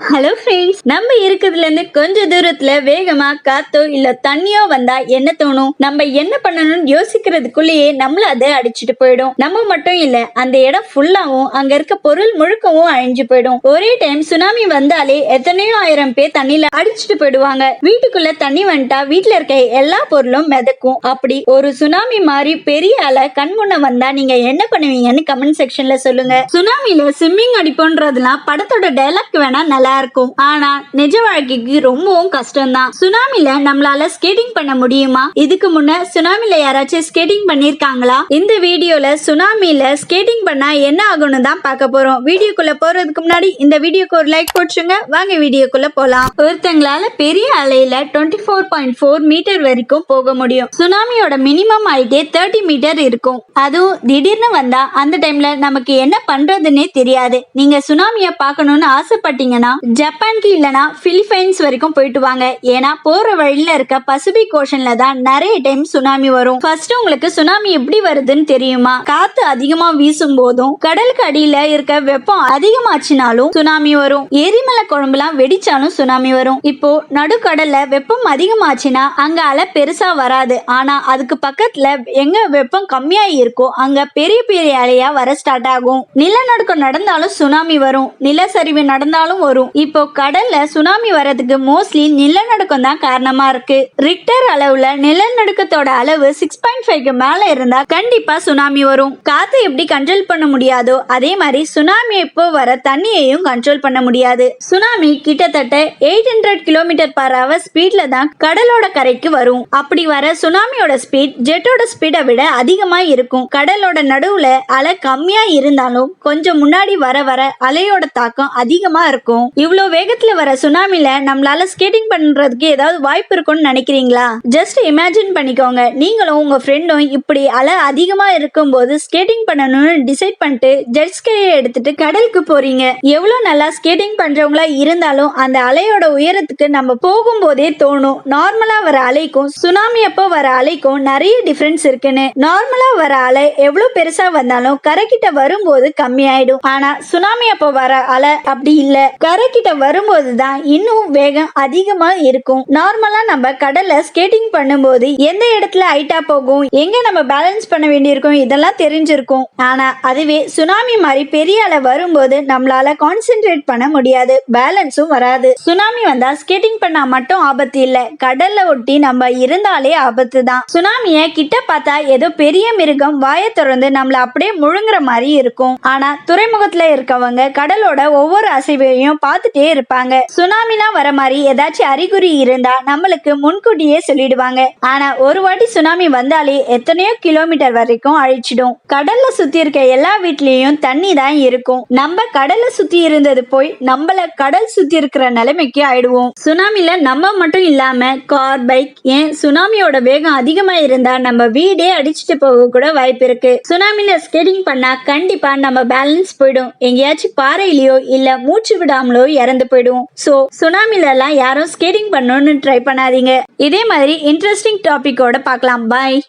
Hello friends நம்ம இருக்கிறதுல இருந்து கொஞ்ச தூரத்துல வேகமா காத்தோ இல்ல தண்ணியோ வந்தா என்ன தோணும்? நம்ம என்ன பண்ணணும்னு யோசிக்கிறதுக்குள்ளேயே நம்மள அதை அடிச்சுட்டு போயிடும். நம்ம மட்டும் இல்ல அந்த இடம் ஃபுல்லாவும் அங்க இருக்க பொருள் முழுக்கவும் அழிஞ்சு போயிடும். ஒரே டைம் சுனாமி வந்தாலே எத்தனையோ ஆயிரம் பேர் தண்ணியில அடிச்சுட்டு போயிடுவாங்க. வீட்டுக்குள்ள தண்ணி வந்துட்டா வீட்டுல இருக்க எல்லா பொருளும் மிதக்கும். அப்படி ஒரு சுனாமி மாதிரி பெரிய அலை கண் முன்ன வந்தா நீங்க என்ன பண்ணுவீங்கன்னு கமெண்ட் செக்ஷன்ல சொல்லுங்க. சுனாமியில ஸ்விம்மிங் அடிப்போன்றதுலாம் படத்தோட டைலாக் வேணா நல்லா இருக்கும் ஆனா நிஜ வாழ்க்கைக்கு ரொம்பவும் கஷ்டம்தான். சுனாமில நம்மளால ஸ்கேட்டிங் பண்ண முடியுமா? இதுக்கு முன்ன சுனாமில யாராச்சும் ஸ்கேட்டிங் பண்ணிருக்காங்களா? இந்த வீடியோல சுனாமில ஸ்கேட்டிங் பண்ணா என்ன ஆகும்னு தான் பார்க்க போறோம். வீடியோக்குள்ள போறதுக்கு முன்னாடி இந்த வீடியோக்கு ஒரு லைக் போட்டுருங்க. வாங்க வீடியோக்குள்ள போலாம். ஒருத்தங்களால பெரிய அலையில twenty four point four metre வரைக்கும் போக முடியும். சுனாமியோட மினிமம் ஹைட்டே தேர்ட்டி மீட்டர் இருக்கும். அதுவும் திடீர்னு வந்தா அந்த டைம்ல நமக்கு என்ன பண்றதுன்னே தெரியாது. நீங்க சுனாமிய பார்க்கணும்னு ஆசைப்பட்டீங்கன்னா ஜப்பான்க்கு இல்லனா பிலிப்பைன்ஸ் வரைக்கும் போயிட்டு வாங்க. ஏன்னா போற வழியில இருக்க பசிபிக் ஓஷன்ல தான் நிறைய டைம் சுனாமி வரும். ஃபர்ஸ்ட் உங்களுக்கு சுனாமி எப்படி வருதுன்னு தெரியுமா? காத்து அதிகமா வீசும் போதும் கடலுக்கு அடியில இருக்க வெப்பம் அதிகமாச்சுனாலும் சுனாமி வரும். எரிமலை குழம்புலாம் வெடிச்சாலும் சுனாமி வரும். இப்போ நடுக்கடல்ல வெப்பம் அதிகமாச்சுன்னா அங்க அலை பெருசா வராது. ஆனா அதுக்கு பக்கத்துல எங்க வெப்பம் கம்மியா இருக்கோ அங்க பெரிய பெரிய அலையா வர ஸ்டார்ட் ஆகும். நிலநடுக்கம் நடந்தாலும் சுனாமி வரும். நிலச்சரிவு நடந்தாலும் வரும். இப்போ கடல்ல சுனாமி வர்றதுக்கு மோஸ்ட்லி நிலநடுக்கம் தான் காரணமா இருக்கு. ரிக்டர் அளவுல நிலநடுக்கத்தோட அளவு சிக்ஸ் பாயிண்ட் ஃபைவ்க்கு மேல இருந்தா கண்டிப்பா சுனாமி வரும். காத்து எப்படி கண்ட்ரோல் பண்ண முடியாதோ அதே மாதிரி சுனாமி இப்போ வர தண்ணியையும் கண்ட்ரோல் பண்ண முடியாது. சுனாமி கிட்டத்தட்ட eight hundred kilometre per hour ஸ்பீட்ல தான் கடலோட கரைக்கு வரும். அப்படி வர சுனாமியோட ஸ்பீட் ஜெட்டோட ஸ்பீடை விட அதிகமா இருக்கும். கடலோட நடுவுல அலை கம்மியா இருந்தாலும் கொஞ்சம் முன்னாடி வர வர அலையோட தாக்கம் அதிகமா இருக்கும். இவ்வளோ வேகத்துல வர சுனாமில நம்மளால ஸ்கேட்டிங் பண்றதுக்கு ஏதாவது வாய்ப்பு இருக்கும்னு நினைக்கிறீங்களா? ஜஸ்ட் இமேஜின் பண்ணிக்கோங்க. நீங்களும் உங்க ஃப்ரெண்டும் இப்படி அலை அதிகமா இருக்கும்போது ஸ்கேட்டிங் பண்ணணும்னு டிசைட் பண்ணிட்டு ஜெட் ஸ்கேயை எடுத்துட்டு கடலுக்கு போறீங்க. எவ்வளோ நல்லா ஸ்கேட்டிங் பண்றவங்களா இருந்தாலும் அந்த அலையோட உயரத்துக்கு நம்ம போகும்போதே தோணும். நார்மலா வர அலைக்கும் சுனாமி அப்போ வர அலைக்கும் நிறைய டிஃபரன்ஸ் இருக்குன்னு. நார்மலா வர அலை எவ்வளோ பெருசா வந்தாலும் கரை கிட்ட வரும்போது கம்மியாயிடும். ஆனா சுனாமி அப்போ வர அலை அப்படி இல்லை. கரை கரைக்கிட்ட வரும்போது தான் இன்னும் வேகம் அதிகமா இருக்கும். நார்மலா நம்ம கடல்ல ஸ்கேட்டிங் பண்ணும்போது எந்த இடத்துல ஹைட்டா போகும் எங்க நம்ம பேலன்ஸ் பண்ண வேண்டியிருக்கும் இதெல்லாம் தெரிஞ்சிருக்கும். ஆனா அதுவே சுனாமி மாதிரி பெரிய அலை வரும்போது நம்மளால கான்சென்ட்ரேட் பண்ண முடியாது. பேலன்ஸும் வராது. சுனாமி வந்தா ஸ்கேட்டிங் பண்ணா மட்டும் ஆபத்து இல்ல. கடல்ல ஒட்டி நம்ம இருந்தாலே ஆபத்து தான் சுனாமிய கிட்ட பார்த்தா ஏதோ பெரிய மிருகம் வாயை திறந்து நம்மள அப்படியே முழுங்குற மாதிரி இருக்கும். ஆனா துறைமுகத்துல இருக்கவங்க கடலோட ஒவ்வொரு அசைவையும் பார்த்துட்டே இருப்பாங்க. சுனாமிலாம் வர மாதிரி ஏதாச்சும் அறிகுறி இருந்தா நம்மளுக்கு முன்கூட்டியே சொல்லிடுவாங்க. ஆனா ஒரு வாட்டி சுனாமி வந்தாலே எத்தனையோ கிலோமீட்டர் வரைக்கும் அழிச்சிடும். கடல்ல சுத்தி இருக்க எல்லா வீட்லயும் தண்ணி தான் இருக்கும். நம்ம கடல்ல சுத்தி இருந்தது போய் நம்மள கடல் சுத்தி இருக்கிற நிலைமைக்கு ஆயிடுவோம். சுனாமில நம்ம மட்டும் இல்லாம கார் பைக் ஏன் சுனாமியோட வேகம் அதிகமா இருந்தா நம்ம வீடே அடிச்சுட்டு போக கூட வாய்ப்பு இருக்கு. சுனாமில ஸ்கேட்டிங் பண்ணா கண்டிப்பா நம்ம பேலன்ஸ் போயிடும். எங்கேயாச்சும் பாறையிலயோ இல்ல மூச்சு விடாமலோ இறந்து போயிடுவோம். சோ சுனாமில எல்லாம் யாரும் ஸ்கேட்டிங் பண்ணணும்னு ட்ரை பண்ணாதீங்க. இதே மாதிரி இன்ட்ரெஸ்டிங் டாபிக்கோட பார்க்கலாம். பாய்